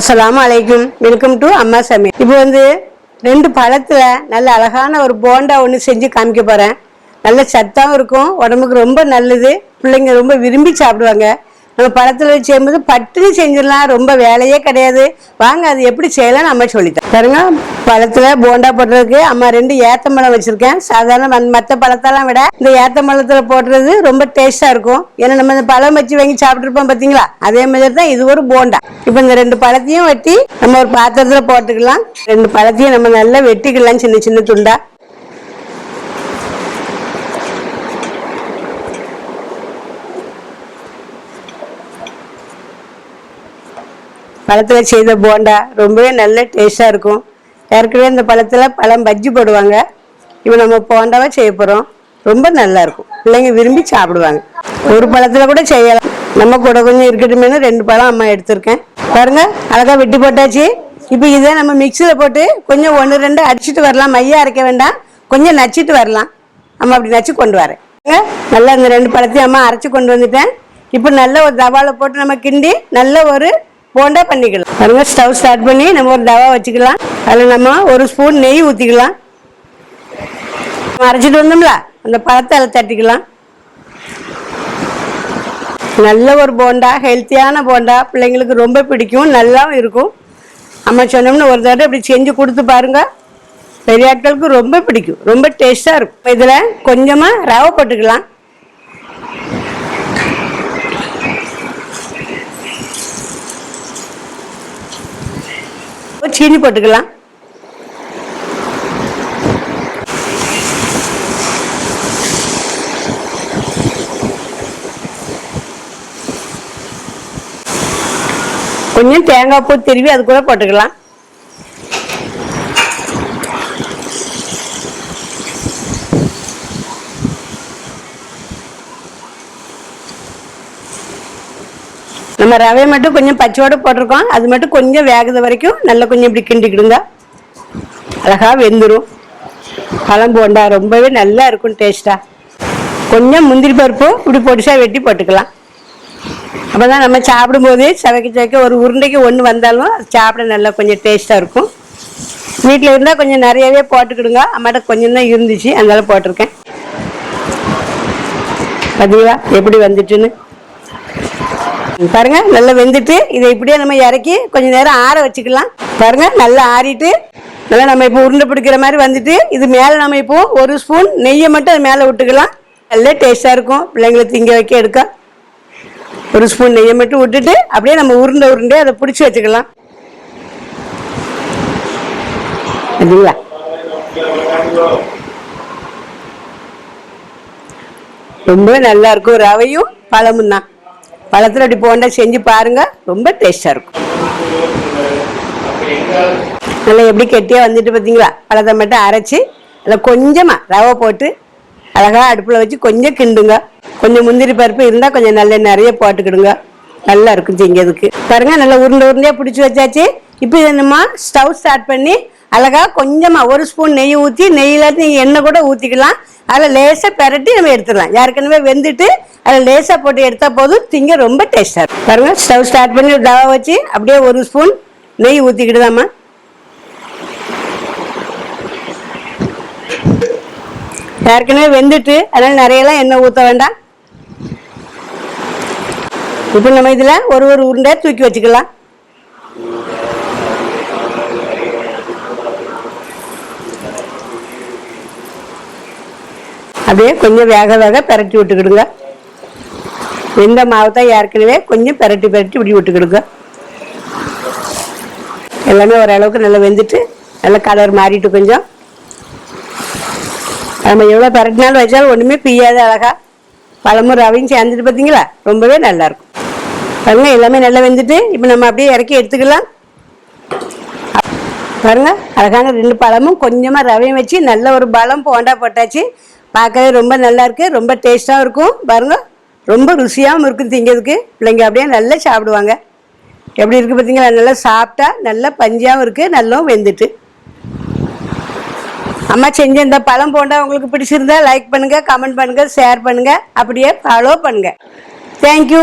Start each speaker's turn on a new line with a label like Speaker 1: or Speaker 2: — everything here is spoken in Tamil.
Speaker 1: அஸ்லாம் அலைக்கும். வெல்கம் டு அம்மா சமையல் இப்போ வந்து ரெண்டு பழத்தில் நல்ல அழகான ஒரு போண்டா ஒன்று செஞ்சு காமிக்க போகிறேன் நல்ல சத்தாகவும் இருக்கும் உடம்புக்கு ரொம்ப நல்லது. பிள்ளைங்க ரொம்ப விரும்பி சாப்பிடுவாங்க. நம்ம பழத்தில் வச்சு செய்யும்போது பட்டுன்னு செஞ்சிடலாம். ரொம்ப வேலையே கிடையாது. வாங்க அது எப்படி செய்யலாம் நம்ம சொல்லித்தரோம். பாருங்க பழத்தில் போண்டா போடுறதுக்கு அம்மா ரெண்டு ஏத்தம்பழம் வச்சுருக்கேன். சாதாரண மற்ற பழத்தெல்லாம் விட இந்த ஏத்தம்பழத்தில் போடுறது ரொம்ப டேஸ்ட்டாக இருக்கும். ஏன்னா நம்ம இந்த பழம் வச்சு வாங்கி சாப்பிட்ருப்போம் பார்த்தீங்களா அதே மாதிரி தான் இது ஒரு போண்டா. இப்போ இந்த ரெண்டு பழத்தையும் வெட்டி நம்ம ஒரு பாத்திரத்தில் போட்டுக்கலாம். ரெண்டு பழத்தையும் நம்ம நல்லா வெட்டிக்கலாம். சின்ன சின்ன துண்டா. பழத்தில் செய்த போண்டா ரொம்பவே நல்ல டேஸ்ட்டாக இருக்கும். ஏற்கனவே இந்த பழத்தில் பழம் பஜ்ஜி போடுவாங்க. இப்போ நம்ம போண்டாவாக செய்ய போகிறோம் ரொம்ப நல்லாயிருக்கும் பிள்ளைங்க விரும்பி சாப்பிடுவாங்க. ஒரு பழத்தில் கூட செய்யலாம். நம்ம கூட கொஞ்சம் இருக்கட்டுமேனு ரெண்டு பழம் அம்மா எடுத்திருக்கேன். பாருங்க அழகாக வெட்டி போட்டாச்சு. இப்போ இதை நம்ம மிக்சியில் போட்டு கொஞ்சம் ஒன்று ரெண்டு அடிச்சுட்டு வரலாம். மையா அரைக்க வேண்டாம். கொஞ்சம் நச்சிட்டு வரலாம். அம்மா அப்படி நச்சு கொண்டு வரேன். நல்லா இந்த ரெண்டு பழத்தையும் அம்மா அரைச்சி கொண்டு வந்துட்டேன். இப்போ நல்ல ஒரு தவாவில் போட்டு நம்ம கிண்டி நல்ல ஒரு போண்டா பண்ணிக்கலாம். பாருங்க ஸ்டவ் ஸ்டார்ட் பண்ணி நம்ம ஒரு தவா வச்சுக்கலாம். அதில் நம்ம ஒரு ஸ்பூன் நெய் ஊற்றிக்கலாம் அரைச்சிட்டு வந்தோம்ல அந்த பழத்தை அதில் தட்டிக்கலாம். நல்ல ஒரு போண்டா ஹெல்த்தியான போண்டா. பிள்ளைங்களுக்கு ரொம்ப பிடிக்கும் நல்லாவும் இருக்கும். அம்மா சொன்னோம்னு ஒரு தடவை இப்படி செஞ்சு கொடுத்து பாருங்க. பெரிய ஆட்களுக்கு ரொம்ப பிடிக்கும் ரொம்ப டேஸ்டாக இருக்கும். இதில் கொஞ்சமாக ரவை போட்டுக்கலாம். சீனி போட்டுக்கலாம் கொஞ்சம் தேங்காய் பூ திருவி அது கூட போட்டுக்கலாம். நம்ம ரவை மட்டும் கொஞ்சம் பச்சோடு போட்டிருக்கோம். அது மட்டும் கொஞ்சம் வேகுது வரைக்கும் நல்லா கொஞ்சம் இப்படி கிண்டிக்கிடுங்க. அழகா வெந்துடும் பழம் போண்டா ரொம்பவே நல்லா இருக்கும் டேஸ்ட்டாக கொஞ்சம் முந்திரி பருப்பு இப்படி பொடிசாக வெட்டி போட்டுக்கலாம். அப்போ தான் நம்ம சாப்பிடும்போது சவைக்க சவைக்க ஒரு உருண்டைக்கு ஒன்று வந்தாலும் சாப்பிட நல்லா கொஞ்சம் டேஸ்ட்டாக இருக்கும். வீட்டில் இருந்தால் கொஞ்சம் நிறையவே போட்டுக்கிடுங்க. அம்மாட்ட கொஞ்சம் தான் இருந்துச்சு. அதனால போட்டிருக்கேன். பார்த்தீங்களா எப்படி வந்துட்டுன்னு? பாருங்க நல்லா வெந்துட்டு இதை இப்படியே நம்ம இறக்கி கொஞ்சம் நேரம் ஆற வச்சுக்கலாம். பாருங்க நல்லா ஆறிட்டு நல்லா நம்ம இப்போ உருண்டை பிடிக்கிற மாதிரி வந்துட்டு இது மேலே நம்ம இப்போ ஒரு ஸ்பூன் நெய்யை மட்டும் அது மேலே விட்டுக்கலாம். நல்லா டேஸ்டாக இருக்கும். பிள்ளைங்களை திங்க வைக்க எடுக்க. ஒரு ஸ்பூன் நெய்யை மட்டும் விட்டுட்டு அப்படியே நம்ம உருண்டை உருண்டே அதை பிடிச்சி வச்சுக்கலாம். சரிங்களா? ரொம்ப நல்லா இருக்கும். ரவையும் பழமும் தான். பழத்தில் அப்படி போண்டா செஞ்சு பாருங்க ரொம்ப டேஸ்டாக இருக்கும். நல்லா எப்படி கெட்டியாக வந்துட்டு பார்த்தீங்களா பழத்தை மட்டும் அரைச்சி அதில் கொஞ்சமாக ரவை போட்டு அழகாக அடுப்பில் வச்சு கொஞ்சம் கிண்டுங்க. கொஞ்சம் முந்திரி பருப்பு இருந்தால் கொஞ்சம் நல்ல நிறைய போட்டுக்கிடுங்க. நல்லா இருக்கும் செஞ்சதுக்கு. பாருங்க நல்லா உருண்டை உருண்டையாக பிடிச்சி வச்சாச்சு. இப்போ என்னமா ஸ்டவ் ஸ்டார்ட் பண்ணி அழகா கொஞ்சமாக ஒரு ஸ்பூன் நெய் ஊற்றி நெய்யில் நீங்கள் எண்ணெய் கூட ஊற்றிக்கலாம் அதில் லேசாக பெரட்டி நம்ம எடுத்துடலாம். ஏற்கனவே வெந்துட்டு அதில் லேசாக போட்டு எடுத்தால் போதும். திங்க ரொம்ப டேஸ்டாக இருக்கும். பாருங்க ஸ்டவ் ஸ்டார்ட் பண்ணி ஒரு தவா வச்சு அப்படியே ஒரு ஸ்பூன் நெய் ஊற்றிக்கிட்டுதாம்மா ஏற்கனவே வெந்துட்டு அதனால் நிறையலாம் எண்ணெய் ஊற்ற வேண்டாம். இப்போ நம்ம இதில் ஒரு ஒரு உருண்டை தூக்கி வச்சுக்கலாம். அப்படியே கொஞ்சம் வேக வேக பெரட்டி விட்டுக்கிடுங்க. இந்த மாவு தான் ஏற்கனவே கொஞ்சம் பெரட்டி பெரட்டி இப்படி விட்டுக்கிடுங்க எல்லாமே ஓரளவுக்கு நல்லா வெந்துட்டு நல்லா கலர் மாறிட்டு கொஞ்சம். நம்ம எவ்வளோ பெரட்டினாலும் வச்சாலும் ஒன்றுமே பிய்யாது அழகா பழமும் ரவையும் சேர்ந்துட்டு பார்த்தீங்களா ரொம்பவே நல்லாயிருக்கும் பாருங்கள் பாருங்க எல்லாமே நல்லா வெந்துட்டு இப்போ நம்ம அப்படியே இறக்கி எடுத்துக்கலாம். பாருங்கள் அழகான ரெண்டு பழமும் கொஞ்சமாக ரவையும் வச்சு நல்ல ஒரு பழம் போண்டா போட்டாச்சு. பார்க்கவே ரொம்ப நல்லாயிருக்கு ரொம்ப டேஸ்ட்டாகவும் இருக்கும். பாருங்கள் ரொம்ப ருசியாகவும் இருக்கும் திங்கிறதுக்கு. பிள்ளைங்க அப்படியே நல்லா சாப்பிடுவாங்க. எப்படி இருக்குது பார்த்தீங்களா? நல்லா சாப்பிட்டா நல்லா பஞ்சாகவும் இருக்குது நல்லா வெந்துட்டு. அம்மா செஞ்ச இந்த பழம் போண்டா உங்களுக்கு பிடிச்சிருந்தா லைக் பண்ணுங்கள் கமெண்ட் பண்ணுங்கள் ஷேர் பண்ணுங்கள் அப்படியே ஃபாலோ பண்ணுங்கள் தேங்க்யூ